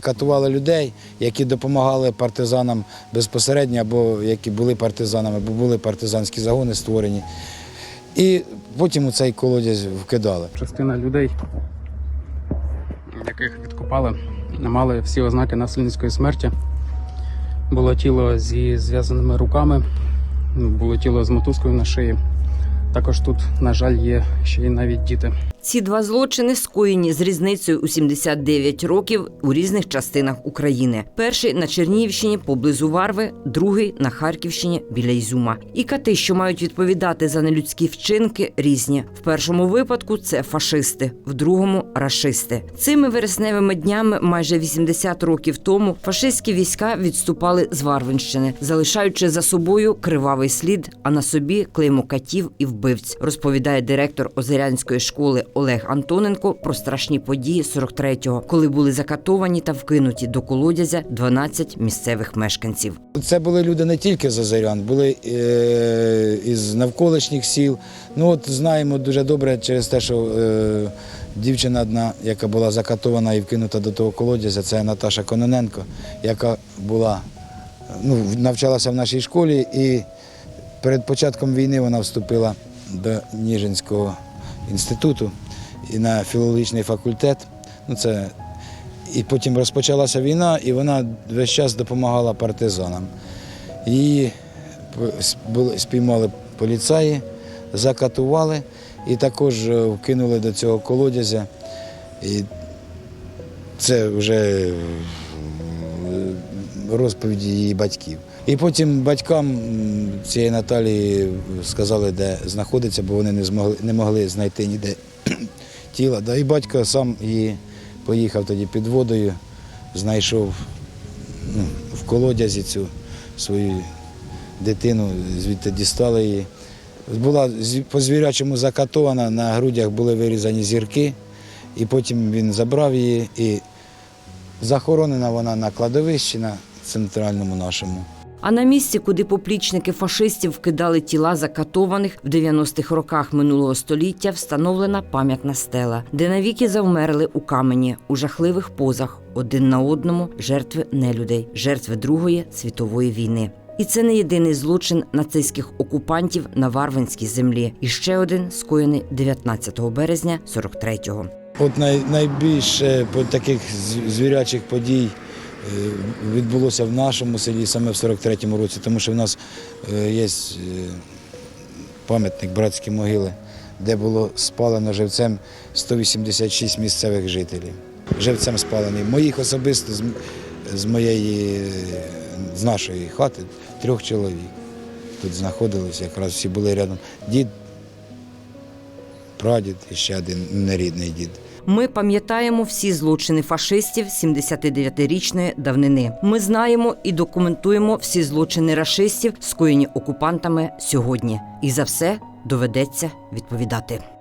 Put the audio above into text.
Катували людей, які допомагали партизанам безпосередньо, або які були партизанами, або були партизанські загони створені. І потім у цей колодязь вкидали. Частина людей, яких відкопали, мали всі ознаки насильницької смерті. Було тіло зі зв'язаними руками, було тіло з мотузкою на шиї. Також тут, на жаль, є ще й навіть діти. Ці два злочини скоєні з різницею у 79 років у різних частинах України. Перший на Чернігівщині поблизу Варви, другий на Харківщині біля Ізюма. І кати, що мають відповідати за нелюдські вчинки, різні. В першому випадку це фашисти, в другому рашисти. Цими вересневими днями, майже 80 років тому, фашистські війська відступали з Варвинщини, залишаючи за собою кривавий слід, а на собі клеймо катів і вбивць, розповідає директор Озерянської школи Олег Антоненко про страшні події 43-го, коли були закатовані та вкинуті до колодязя 12 місцевих мешканців. Це були люди не тільки з Озерян, були е, із навколишніх сіл. Ну от знаємо дуже добре через те, що е, дівчина одна, яка була закатована і вкинута до того колодязя, це Наташа Кононенко, яка була, ну, навчалася в нашій школі і перед початком війни вона вступила до Ніжинського інституту і на філологічний факультет. Ну, це і потім розпочалася війна, і вона весь час допомагала партизанам. Її спіймали поліцаї, закатували і також е, вкинули до цього колодязя. І це вже розповіді її батьків. І потім батькам цієї Наталії сказали, де знаходиться, бо вони не змогли не могли знайти ніде тіла. Да, і батько сам її поїхав тоді під водою, знайшов ну, в колодязі цю свою дитину, звідти дістали її. Була по-звірячому закатована, на грудях були вирізані зірки, і потім він забрав її і захоронена вона на кладовищі на центральному нашому. А на місці, куди поплічники фашистів вкидали тіла закатованих в 90-х роках минулого століття, встановлена пам'ятна стела, де навіки завмерли у камені у жахливих позах один на одному жертви нелюдей, жертви Другої світової війни. І це не єдиний злочин нацистських окупантів на Варвинській землі. І ще один скоєний 19 березня 43-го. От най, найбільше таких звірячих подій е, відбулося в нашому селі саме в 43-му році, тому що в нас е, є е, пам'ятник братські могили, де було спалено живцем 186 місцевих жителів. Живцем спалений. Моїх особисто з, моєї з нашої хати трьох чоловік. Тут знаходилися, якраз всі були рядом. Дід, прадід і ще один нерідний дід. Ми пам'ятаємо всі злочини фашистів 79-річної давнини. Ми знаємо і документуємо всі злочини рашистів, скоєні окупантами сьогодні. І за все доведеться відповідати.